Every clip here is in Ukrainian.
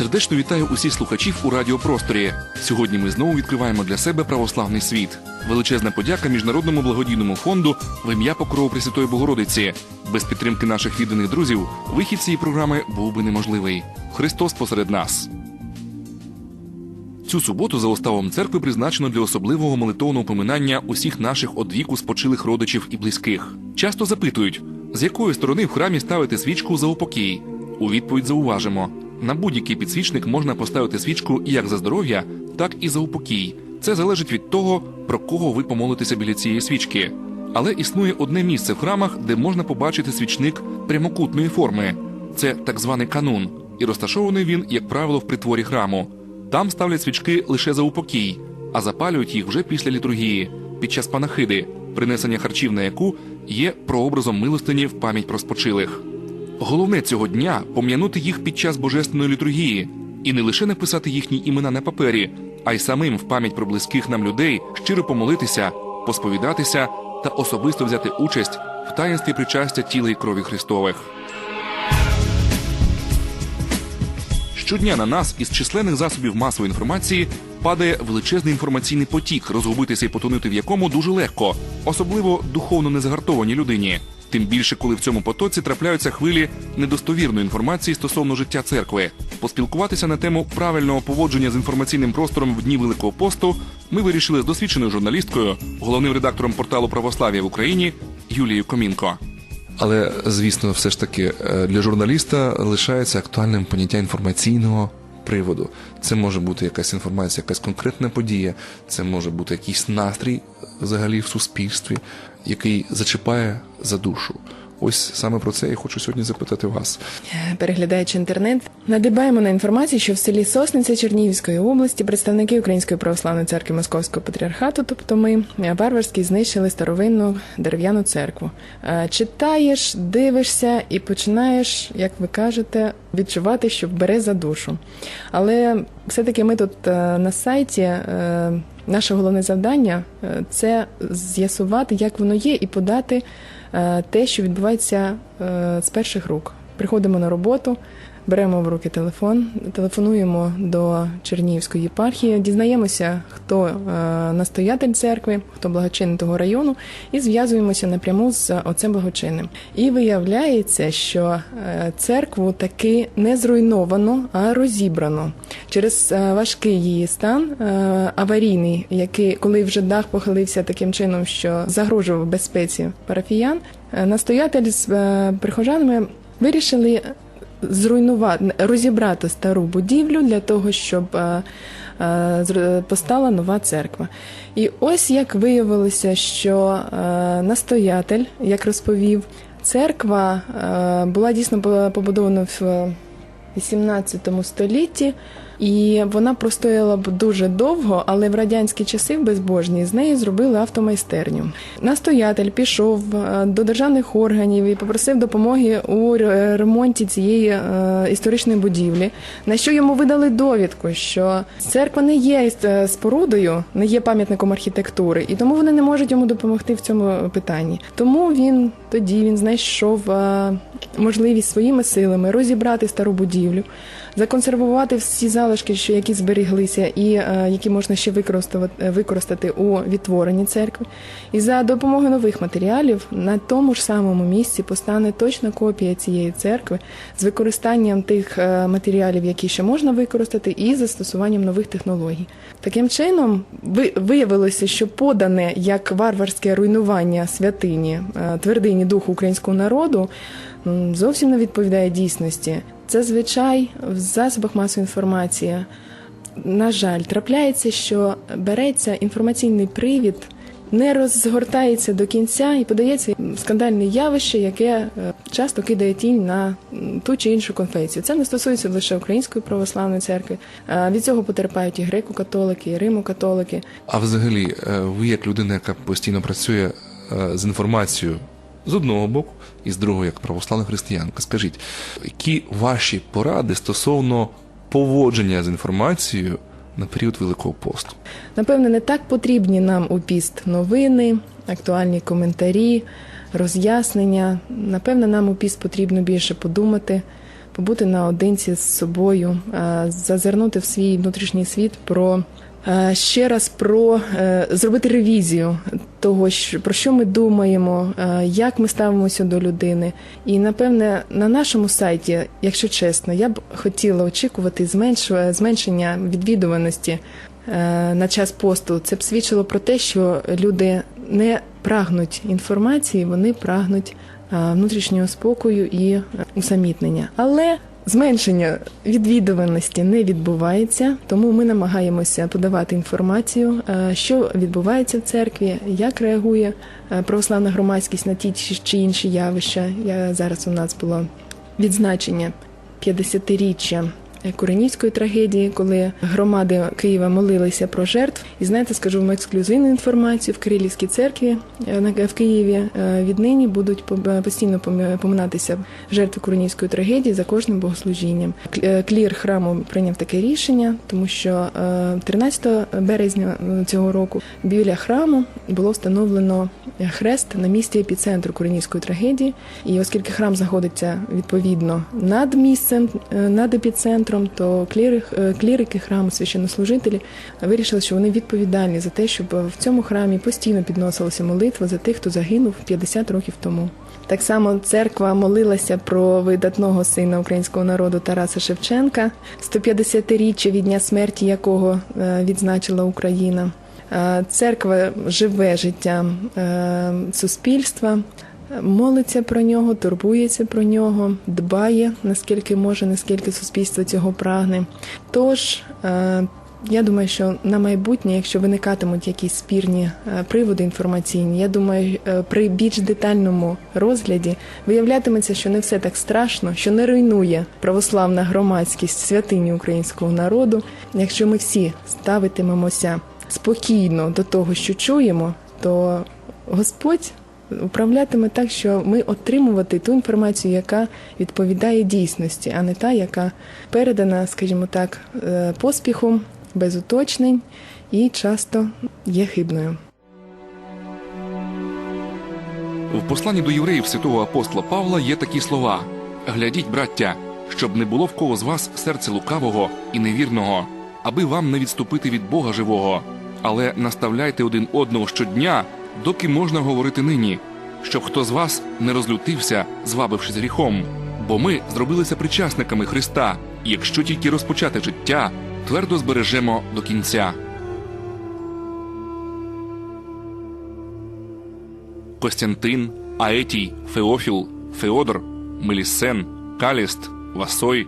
Сердечно вітаю усіх слухачів у радіопросторі. Сьогодні ми знову відкриваємо для себе православний світ. Величезна подяка міжнародному благодійному фонду в ім'я Покрови Пресвятої Богородиці. Без підтримки наших відданих друзів вихід цієї програми був би неможливий. Христос посеред нас. Цю суботу за уставом церкви призначено для особливого молитовного поминання усіх наших одвіку спочилих родичів і близьких. Часто запитують, з якої сторони в храмі ставити свічку за упокій. У відповідь зауважимо: на будь-який підсвічник можна поставити свічку як за здоров'я, так і за упокій. Це залежить від того, про кого ви помолитеся біля цієї свічки. Але існує одне місце в храмах, де можна побачити свічник прямокутної форми. Це так званий канун, і розташований він, як правило, в притворі храму. Там ставлять свічки лише за упокій, а запалюють їх вже після літургії, під час панахиди, принесення харчів на яку є прообразом милостині в пам'ять про спочилих. Головне цього дня пом'янути їх під час божественної літургії і не лише написати їхні імена на папері, а й самим в пам'ять про близьких нам людей щиро помолитися, посповідатися та особисто взяти участь в таїнстві причастя тіла і крові Христових. Щодня на нас із численних засобів масової інформації падає величезний інформаційний потік, розгубитися і потонути в якому дуже легко, особливо духовно незагартованій людині. Тим більше, коли в цьому потоці трапляються хвилі недостовірної інформації стосовно життя церкви. Поспілкуватися на тему правильного поводження з інформаційним простором в дні Великого посту ми вирішили з досвідченою журналісткою, головним редактором порталу Православ'я в Україні Юлією Комінко. Але звісно, все ж таки е, для журналіста лишається актуальним поняття інформаційного приводу. Це може бути якась інформація, якась конкретна подія, це може бути якийсь настрій взагалі в суспільстві, який зачіпає за душу. Ось саме про це я хочу сьогодні запитати вас. Переглядаючи інтернет, надибаємо на інформацію, що в селі Сосниця Чернігівської області представники Української православної церкви Московського патріархату, тобто ми варварські, знищили старовинну дерев'яну церкву. Е, Читаєш, дивишся і починаєш, як ви кажете, відчувати, що бере за душу. Але все-таки ми тут е, на сайті. е, Наше головне завдання це з'ясувати, як воно є, і подати те, що відбувається е, з перших рук. Приходимо на роботу, беремо в руки телефон, телефонуємо до Чернігівської єпархії, дізнаємося, хто е, настоятель церкви, хто благочинний того району, і зв'язуємося напряму з отцем благочинним. І виявляється, що е, церкву таки не зруйновано, а розібрано через е, важкий її стан аварійний, який коли вже дах похилився таким чином, що загрожував безпеці парафіян. Настоятель з прихожанами вирішили зруйнувати, розібрати стару будівлю для того, щоб е, е, постала нова церква. І ось як виявилося, що е, настоятель, як розповів, церква була дійсно по- побудована в 18 столітті, і вона простояла б дуже довго, але в радянські часи в безбожні з неї зробили автомайстерню. Настоятель пішов е, до державних органів і попросив допомоги у ремонті цієї е, історичної будівлі. На що йому видали довідку, що церква не є е, спорудою, не є пам'ятником архітектури, і тому вони не можуть йому допомогти в цьому питанні. Тому він тоді він знайшов е, можливість своїми силами розібрати стару будівлю, законсервувати всі залишки, що які зберіглися, і е, які можна ще використати, використати у відтворенні церкви. І за допомогою нових матеріалів на тому ж самому місці постане точна копія цієї церкви з використанням тих е, матеріалів, які ще можна використати, і застосуванням нових технологій. Таким чином, ви- виявилося, що подане як варварське руйнування святині, е, твердині духу українського народу, зовсім не відповідає дійсності. Це звичай в засобах масової інформації. На жаль, трапляється, що береться інформаційний привід, не розгортається до кінця і подається скандальне явище, яке е, часто кидає тінь на ту чи іншу конфесію. Це не стосується лише Української православної церкви. Від цього потерпають і греко-католики, і римо-католики. А взагалі, е, ви як людина, яка постійно працює е, з інформацією з одного боку, і з другого, як православна християнка, скажіть, які ваші поради стосовно поводження з інформацією на період Великого посту? Напевне, не так потрібні нам у піст новини, актуальні коментарі, роз'яснення. Напевне, нам у піст потрібно більше подумати, побути наодинці з собою, е, зазирнути в свій внутрішній світ про. е, Ще раз про е, зробити ревізію того, про що ми думаємо, е, як ми ставимося до людини. І напевне на нашому сайті, якщо чесно, я б хотіла очікувати зменш- зменшення відвідуваності е, на час посту. Це б свідчило про те, що люди не прагнуть інформації, вони прагнуть е, внутрішнього спокою і усамітнення. Але зменшення відвідуваності не відбувається, тому ми намагаємося подавати інформацію, е, що відбувається в церкві, як реагує е, православна громадськість на ті чи- інші явища. Я зараз у нас було відзначення 50-річчя Куренівської трагедії, коли громади Києва молилися про жертв. І знаєте, скажу вам ексклюзивну інформацію в Кирилівській церкві е, в Києві. е, Віднині будуть пом- постійно пом- поминатися жертви Куренівської трагедії за кожним богослужінням. Е, Клір храму прийняв таке рішення, тому що е, 13 березня е, цього року біля храму було встановлено хрест на місці епіцентру Куренівської трагедії. І оскільки храм знаходиться відповідно над місцем, е, над епіцентром, то кліри, е, храму, священнослужителі вирішили, що вони відповідальні за те, щоб в цьому храмі постійно підносилася молитва за тих, хто загинув 50 років тому. Так само церква молилася про видатного сина українського народу Тараса Шевченка, 150-річчя від дня смерті якого е, відзначила Україна. Е, Церква живе життям е, суспільства, молиться про нього, турбується про нього, дбає наскільки може, наскільки суспільство цього прагне. Тож е, я думаю, що на майбутнє, якщо виникатимуть якісь спірні е, приводи інформаційні, я думаю, е, при більш детальному розгляді виявлятиметься, що не все так страшно, що не руйнує православна громадськість святині українського народу. Якщо ми всі ставитимемося спокійно до того, що чуємо, то Господь управлятиме так, що ми отримувати ту інформацію, яка відповідає дійсності, а не та, яка передана, скажімо так, е, поспіхом, без уточнень і часто є хибною. В посланні до євреїв святого апостола Павла є такі слова: Глядіть, браття, щоб не було в кого з вас серця лукавого і невірного, аби вам не відступити від Бога живого, але наставляйте один одного щодня, доки можна говорити нині, щоб хто з вас не розлютився, звабившись гріхом. Бо ми зробилися причасниками Христа, і якщо тільки розпочати життя, твердо збережемо до кінця. Костянтин, Аетій, Феофіл, Феодор, Мелісен, Каліст, Васой.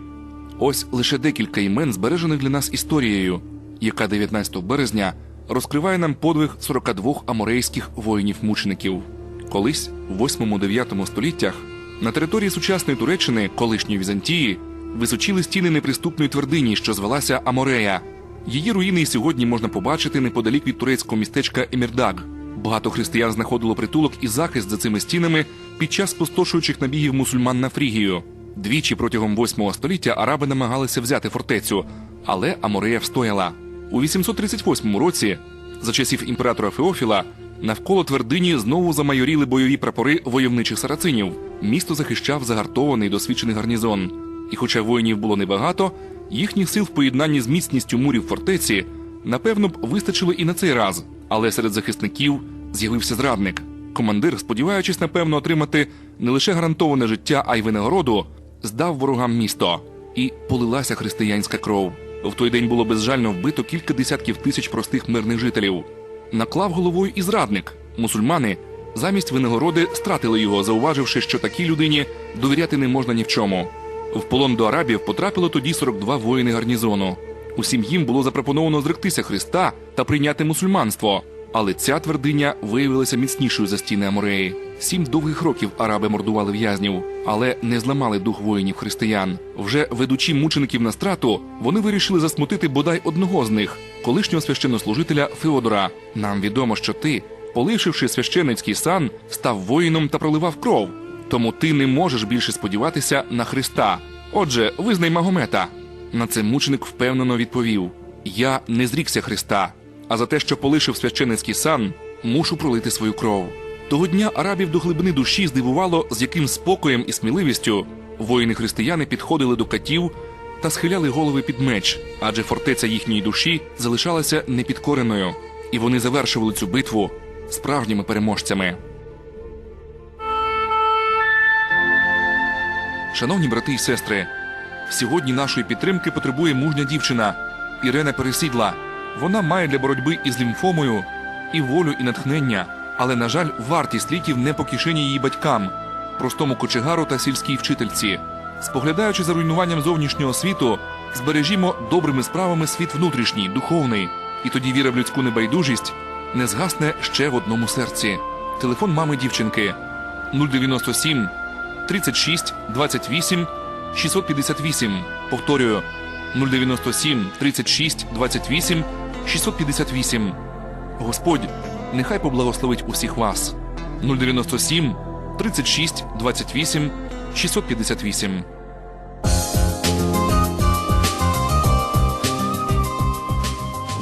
Ось лише декілька імен, збережених для нас історією, яка 19 березня розкриває нам подвиг 42 аморейських воїнів-мучеників. Колись, у 8-9 століттях, на території сучасної Туреччини, колишньої Візантії, височили стіни неприступної твердині, що звелася Аморея. Її руїни і сьогодні можна побачити неподалік від турецького містечка Емірдаг. Багато християн знаходило притулок і захист за цими стінами під час спустошуючих набігів мусульман на Фрігію. Двічі протягом 8 століття араби намагалися взяти фортецю, але Аморея встояла. У 838 році, за часів імператора Феофіла, навколо твердині знову замайоріли бойові прапори войовничих сарацинів. Місто захищав загартований досвідчений гарнізон. І хоча воїнів було небагато, їхніх сил в поєднанні з міцністю мурів фортеці напевно б вистачило і на цей раз. Але серед захисників з'явився зрадник. Командир, сподіваючись, напевно, отримати не лише гарантоване життя, а й винагороду, здав ворогам місто. І полилася християнська кров. В той день було безжально вбито кілька десятків тисяч простих мирних жителів. Наклав головою і зрадник. Мусульмани замість винагороди стратили його, зауваживши, що такій людині довіряти не можна ні в чому. В полон до арабів потрапило тоді 42 воїни гарнізону. Усім їм було запропоновано зректися Христа та прийняти мусульманство. Але ця твердиня виявилася міцнішою за стіни Амореї. Сім довгих років араби мордували в'язнів, але не зламали дух воїнів християн. Вже ведучи мучеників на страту, вони вирішили засмутити бодай одного з них, колишнього священнослужителя Феодора. Нам відомо, що ти, полишивши священицький сан, став воїном та проливав кров. Тому ти не можеш більше сподіватися на Христа. Отже, визнай Магомета. На це мученик впевнено відповів: Я не зрікся Христа, а за те, що полишив священицький сан, мушу пролити свою кров. Того дня арабів до глибини душі здивувало, з яким спокоєм і сміливістю Воїни-християни підходили до катів та схиляли голови під меч, адже фортеця їхньої душі залишалася непідкореною, і вони завершували цю битву справжніми переможцями. Шановні брати і сестри, сьогодні нашої підтримки потребує мужня дівчина Ірена Пересідла. Вона має для боротьби із лімфомою і волю, і натхнення, але, на жаль, вартість ліків не по кишені її батькам, простому кочегару та сільській вчительці. Споглядаючи за руйнуванням зовнішнього світу, збережімо добрими справами світ внутрішній, духовний, і тоді віра в людську небайдужість не згасне ще в одному серці. Телефон мами дівчинки 097 36 28 658. Повторюю 097 36 28 658. Господь, нехай поблагословить усіх вас. 097 36 28 658.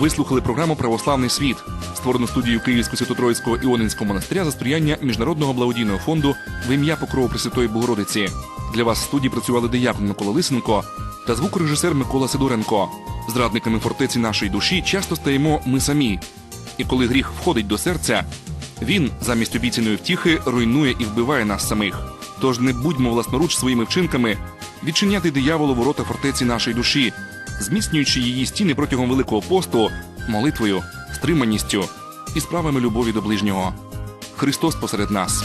Ви слухали програму Православний світ, створену студією Київського Святотроїцького Іонинського монастиря за сприяння Міжнародного благодійного фонду в ім'я Покрову Пресвятої Богородиці. Для вас в студії працювали диякон Микола Лисенко та звукорежисер Микола Сидоренко. Зрадниками фортеці нашої душі часто стаємо ми самі. І коли гріх входить до серця, він замість обіцяної втіхи руйнує і вбиває нас самих. Тож не будьмо власноруч своїми вчинками відчиняти дияволу ворота фортеці нашої душі, зміцнюючи її стіни протягом Великого посту, молитвою, стриманістю і справами любові до ближнього. Христос посеред нас.